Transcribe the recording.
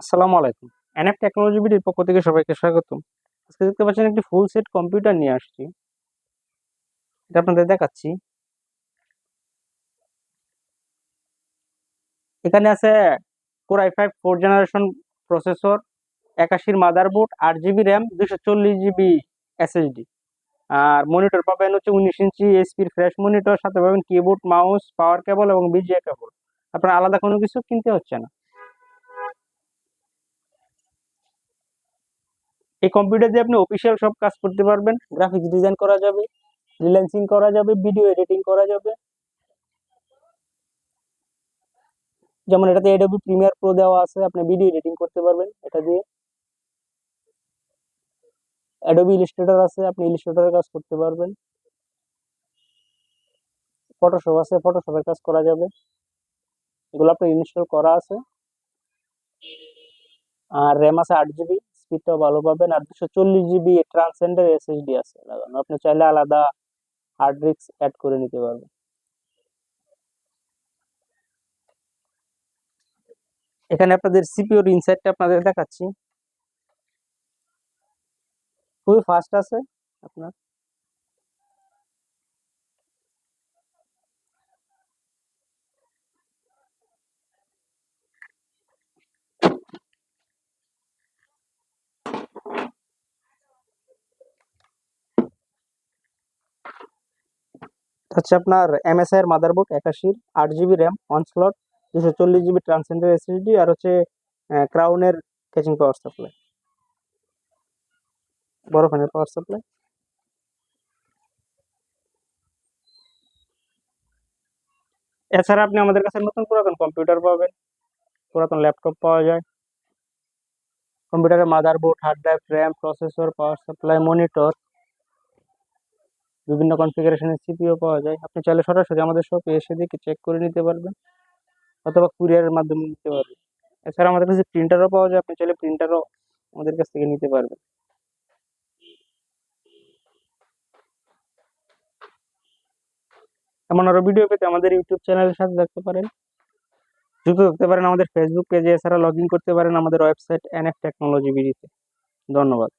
আসসালামু আলাইকুম। NF technology বিডির পক্ষ থেকে সবাইকে স্বাগতম। আজকে দেখতে পাচ্ছেন একটি ফুল সেট কম্পিউটার নিয়ে আসছি। এটা আপনাদের দেখাচ্ছি। এখানে আছে core i five four generation processor একাশির motherboard আট জিবি র্যাম দুশো চল্লিশ জিবি এসএসডি আর মনিটর পাবেন হচ্ছে উনিশ ইঞ্চি এসপির ফ্রেশ মনিটর সাথে পাবেন কিবোর্ড মাউস পাওয়ার কেবল এবং বিজিএ কেবল আপনার আলাদা কোনো কিছু কিনতে হচ্ছে না। এই কম্পিউটার দিয়ে আপনি অফিসিয়াল সব কাজ করতে পারবেন। গ্রাফিক্স ডিজাইন করা যাবে ফ্রিল্যান্সিং করা যাবে ভিডিও এডিটিং করা যাবে। যেমন এটাতে এডোবি প্রিমিয়ার প্রো দেওয়া আছে, আপনি ভিডিও এডিটিং করতে পারবেন এটা দিয়ে। অ্যাডোবি ইলিস্ট্রেটর আছে, আপনি ইলিস্ট্রেটরের কাজ করতে পারবেন। ফটোশপ আছে ফটোশপের কাজ করা যাবে। এগুলো আপনার ইনস্টল করা আছে। আর র্যাম আছে আট জিবি স্পিডটাও ভালো পাবেন। আর দুশো চল্লিশ জিবি ট্রান্সেন্ডার এসএসডি আছে। লাগানো। আপনি চাইলে আলাদা হার্ড ডিস্ক অ্যাড করে নিতে পারবেন। এখানে আপনাদের সিপিওর ইনসাইটটা আপনাদের দেখাচ্ছি। খুবই ফাস্ট আছে আপনার। হচ্ছে আপনার এমএসআই এর মাদারবোর্ড একাশির আট জিবি র্যাম ওয়ান স্লট দুশো চল্লিশ জিবি ট্রান্সেন্ডার এসএসডি আর হচ্ছে ক্রাউনের ক্যাচিং পাওয়ার সাপ্লাই বড় ফ্যানের পাওয়ার সাপ্লাই এছাড়া আপনি আমাদের কাছে নতুন পুরাতন কম্পিউটার পাবেন। পুরাতন ল্যাপটপ পাওয়া যায়। কম্পিউটারের mother motherboard hard drive RAM processor power supply monitor বিভিন্ন কনফিগারেশনের সিপিও পাওয়া যায়। আপনি চাইলে সরাসরি আমাদের শপে এসে দেখে চেক করে নিতে পারবেন অথবা কুরিয়ারের মাধ্যমে নিতে পারবেন। এছাড়া আমাদের কাছে প্রিন্টারও পাওয়া যায়, আপনি চাইলে প্রিন্টারও আমাদের কাছ থেকে নিতে পারবেন। এমন আরও ভিডিও পেতে আমাদের ইউটিউব চ্যানেলের সাথে থাকতে পারেন। যুক্ত থাকতে পারেন আমাদের ফেসবুক পেজে এছাড়া লগ করতে পারেন আমাদের ওয়েবসাইট এনএফ টেকনোলজি বিডিতে ধন্যবাদ।